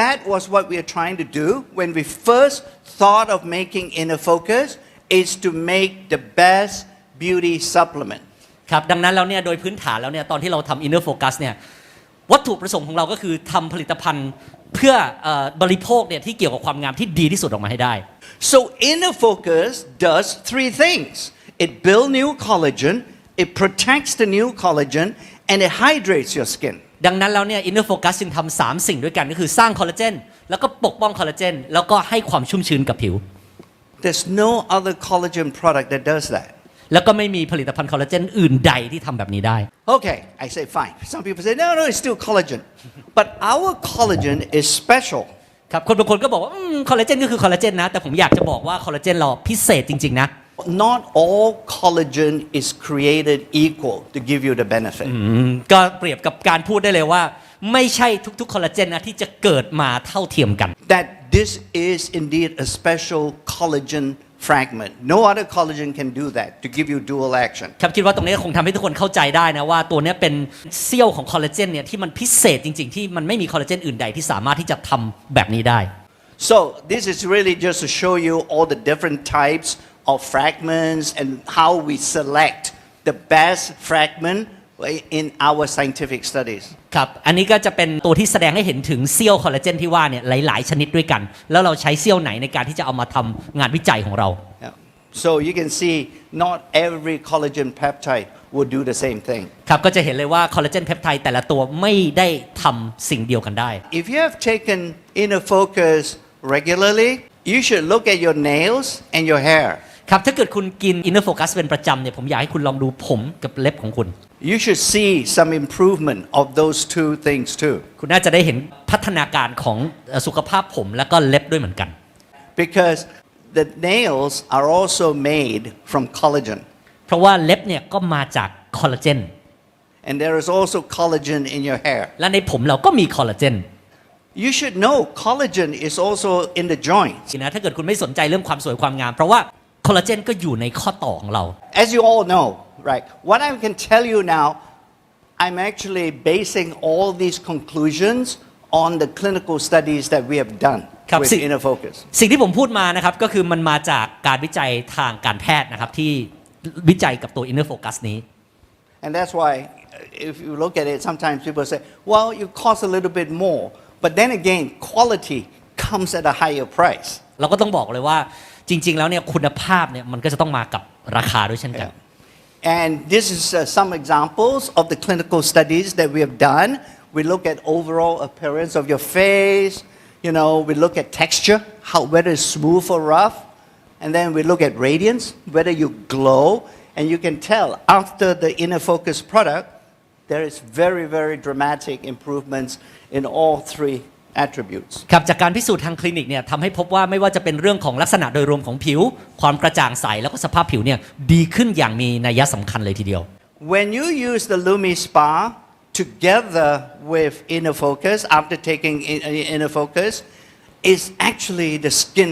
that was what we are trying to do when we first thought of making inner focus is to make the best beauty supplement ครับดังนั้นแล้วเนี่ยโดยพื้นฐานแล้วเนี่ยตอนที่เราทำ inner focus เนี่ยวัตถุประสงค์ของเราก็คือทำผลิตภัณฑ์เพื่อเออบริโภคเนี่ยที่เกี่ยวกับความงามที่ดีที่สุดออกมาให้ได้ So inner focus does three things. It builds new collagen, it protects the new collagen, and it hydrates your skin. ดังนั้นแล้วเนี่ย inner focus จึงทำสามสิ่งด้วยกันก็คือสร้างคอลลาเจนแล้วก็ปกป้องคอลลาเจนแล้วก็ให้ความชุ่มชื้นกับผิว There's no other collagen product that does that. แล้วก็ไม่มีผลิตภัณฑ์คอลลาเจนอื่นใดที่ทำแบบนี้ได้ Okay, I say fine. Some people say, no, no, it's still collagen. But our collagen is special. ครับคนบางคนก็บอกว่าคอลลาเจนก็คือคอลลาเจนนะแต่ผมอยากจะบอกว่าคอลลาเจนเราพิเศษจริง ๆ นะ Not all collagen is created equal to give you the benefit. อืมก็เปรียบกับการพูดได้เลยว่า ไม่ใช่ทุกๆ คอลลาเจนนะที่จะเกิดมาเท่าเทียมกัน That this is indeed a special collagen fragment. No other collagen can do that to give you dual action. ครับคิดว่าตรงนี้คงทำให้ทุกคนเข้าใจได้นะว่าตัวเนี้ยเป็นเซี่ยวของคอลลาเจนเนี่ยที่มันพิเศษจริง ๆ ที่มันไม่มีคอลลาเจนอื่นใดที่สามารถที่จะทำแบบนี้ได้ So this is really just to show you all the different types of fragments and how we select the best fragment in our scientific studies. ครับ อันนี้ก็จะเป็นตัวที่แสดงให้เห็นถึงเซี่ยวคอลลาเจนที่ว่าเนี่ยหลาย ๆ ชนิดด้วยกัน แล้วเราใช้เซี่ยวไหนในการที่จะเอามาทำงานวิจัยของเรา Yeah. So you can see not every collagen peptide will do the same thing. ครับก็จะเห็นเลยว่าคอลลาเจนเพปไทด์แต่ละตัวไม่ได้ทำสิ่งเดียวกันได้ If you have taken inner focus regularly, you should look at your nails and your hair. ครับถ้าเกิดคุณกิน Inner Focus เป็นประจำเนี่ยผมอยากให้คุณลองดูผมกับเล็บของคุณ You should see some improvement of those two things too. คุณน่าจะได้เห็นพัฒนาการของเอ่อสุขภาพผมและก็เล็บด้วยเหมือนกัน Because the nails are also made from collagen. เพราะว่าเล็บเนี่ยก็มาจากคอลลาเจน And there is also collagen in your hair. และในผมเราก็มีคอลลาเจน You should know collagen is also in the joints. นะถ้าเกิดคุณไม่สนใจเรื่องความสวยความงาม เพราะว่า คอลลาเจนก็อยู่ในข้อต่อของเรา As you all know, right? What I can tell you now, I'm actually basing all these conclusions on the clinical studies that we have done ครับ, with si- inner focus. สิ่งที่ผมพูดมานะครับก็คือมันมาจากการวิจัยทางการแพทย์นะครับที่วิจัยกับตัว Inner Focus นี้ And that's why, uh, if you look at it, sometimes people say, well, you cost a little bit more. But then again, quality comes at a higher price. เราก็ต้องบอกเลยว่า จริง ๆ แล้วเนี่ยคุณภาพเนี่ยมันก็จะต้องมากับราคาด้วยเช่นกัน And this is uh, some examples of the clinical studies that we have done. We look at overall appearance of your face, you know, we look at texture, how whether it's smooth or rough, and then we look at radiance, whether you glow, and you can tell after the inner focus product, there is very, very dramatic improvements in all three attributes. ครับจากการพิสูจน์ทางคลินิกเนี่ยทำให้พบว่าไม่ว่าจะเป็นเรื่องของลักษณะโดยรวมของผิว ความกระจ่างใสแล้วก็สภาพผิวเนี่ยดีขึ้นอย่างมีนัยสำคัญเลยทีเดียว When you use the Lumi Spa together with Inner Focus, after taking in- uh, Inner Focus, is actually the skin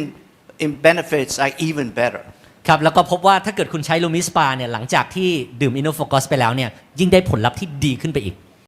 in benefits are even better. ครับแล้วก็พบว่าถ้าเกิดคุณใช้ลูมิสปาเนี่ยหลังจากที่ดื่ม Inner Focus ไปแล้วเนี่ยยิ่งได้ผลลัพธ์ที่ดีขึ้นไปอีก